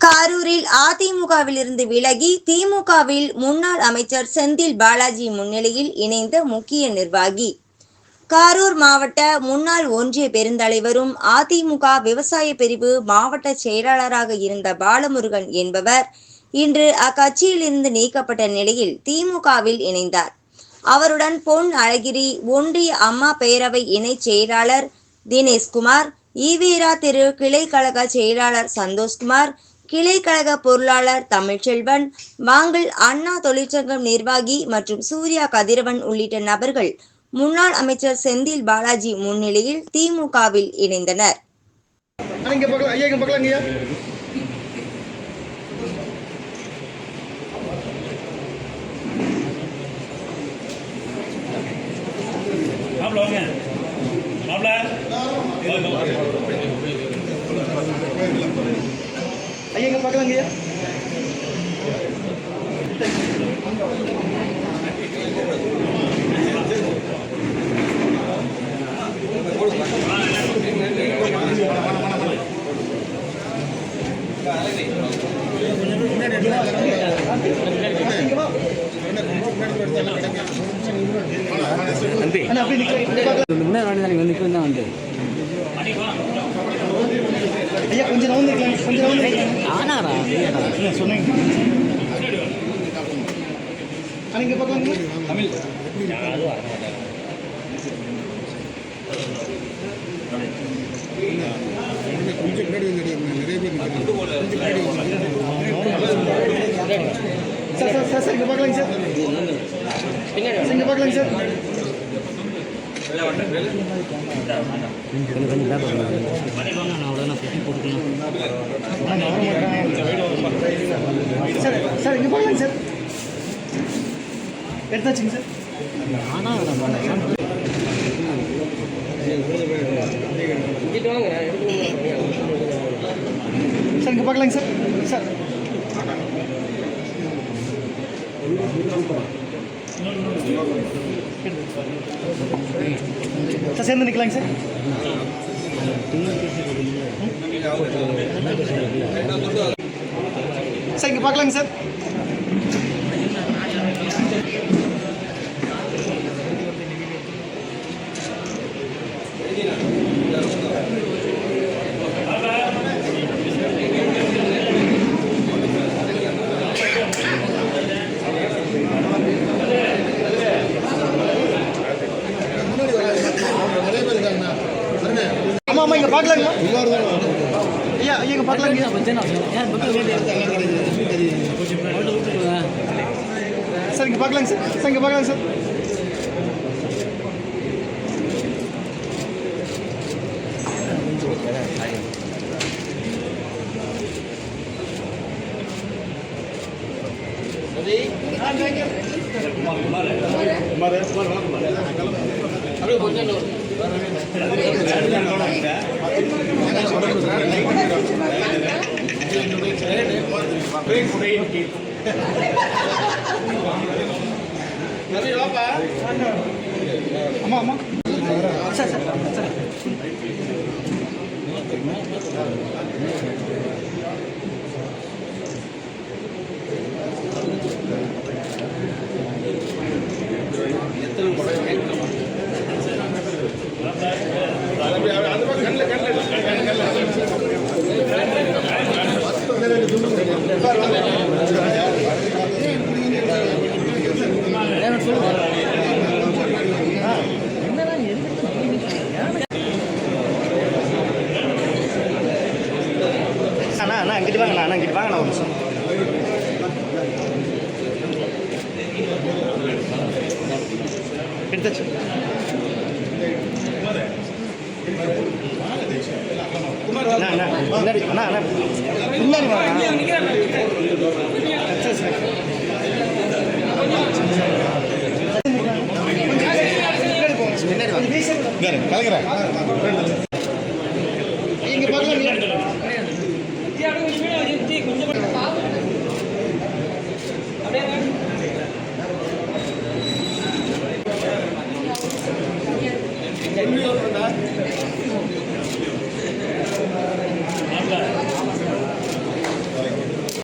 கரூரில் அதிமுகவில் இருந்து விலகி திமுகவில் முன்னாள் அமைச்சர் செந்தில் பாலாஜி முன்னிலையில் இணைந்த முக்கிய நிர்வாகி. கரூர் மாவட்ட முன்னாள் ஒன்றிய பெருந்தலைவரும் அதிமுக விவசாய பிரிவு மாவட்ட செயலாளராக இருந்த பாலமுருகன் என்பவர் இன்று அக்கட்சியிலிருந்து நீக்கப்பட்ட நிலையில் திமுகவில் இணைந்தார். அவருடன் பொன் அழகிரி ஒன்றிய அம்மா பேரவை இணைச் செயலாளர் தினேஷ்குமார் ஈவேரா திரு கிளை கழக செயலாளர் சந்தோஷ்குமார் கிளை கழக பொருளாளர் தமிழ்ச்செல்வன் மாங்கல் அண்ணா தொழிற்சங்கம் நிர்வாகி மற்றும் சூர்யா கதிரவன் உள்ளிட்ட நபர்கள் முன்னாள் அமைச்சர் செந்தில் பாலாஜி முன்னிலையில் திமுகவில் இணைந்தனர். அண்ணா, இங்க பார்க்கலாம் ஐயா இங்க பார்க்கலாம் ஐயா மாப்பிள வாங்க மாப்பிள ஐயா இங்க பார்க்கலாம் ஐயா அண்ணா அப்படியே நிக்கலாம் இங்க பார்க்கலாம். முன்னாடி வாடி வந்து இப்போ தான் வந்து ஐயா கொஞ்சம் நவுந்து நிக்கலாம் கொஞ்சம் நவுந்து நிக்கலாம் ஆனாரா இல்ல சொன்னீங்க அண்ணா இங்க பார்க்கலாம் ஐயா. தமிழ். கொஞ்சம் பின்னாடி வந்து நிறைய பேர் நிற்கிறாங்க சார் சார் சார் சார் இங்க பார்க்கலாங்க சார். சார், இங்க பார்க்கலாங்க சார். சார் சார் இங்க பார்க்கலாங்க சார். எடுத்தாச்சுங்க சார். ஆனால் சார் இங்கே பார்க்கலாங்க சார். சார். சார் சேர்ந்து நிற்கலாங்க சார். சார் இங்கே பார்க்கலாங்க சார். ஆமாம் ஆமாம் இங்கே பார்க்கலாங்க ஐயா ஐயா பார்க்கலாங்க. சார் இங்கே பார்க்கலாங்க சார். சார் இங்கே பார்க்கலாங்க சார். ஆமாம் ஆமாம் சார் சார் சார் அண்ணா அண்ணா இங்கிட்டு வாங்கண்ணா அண்ணா இங்கிட்டு வாங்கண்ணா ஒரு நிமிஷம். எடுத்தாச்சு. முன்னாடி அண்ணா அண்ணா முன்னாடி கலக்கிறேன்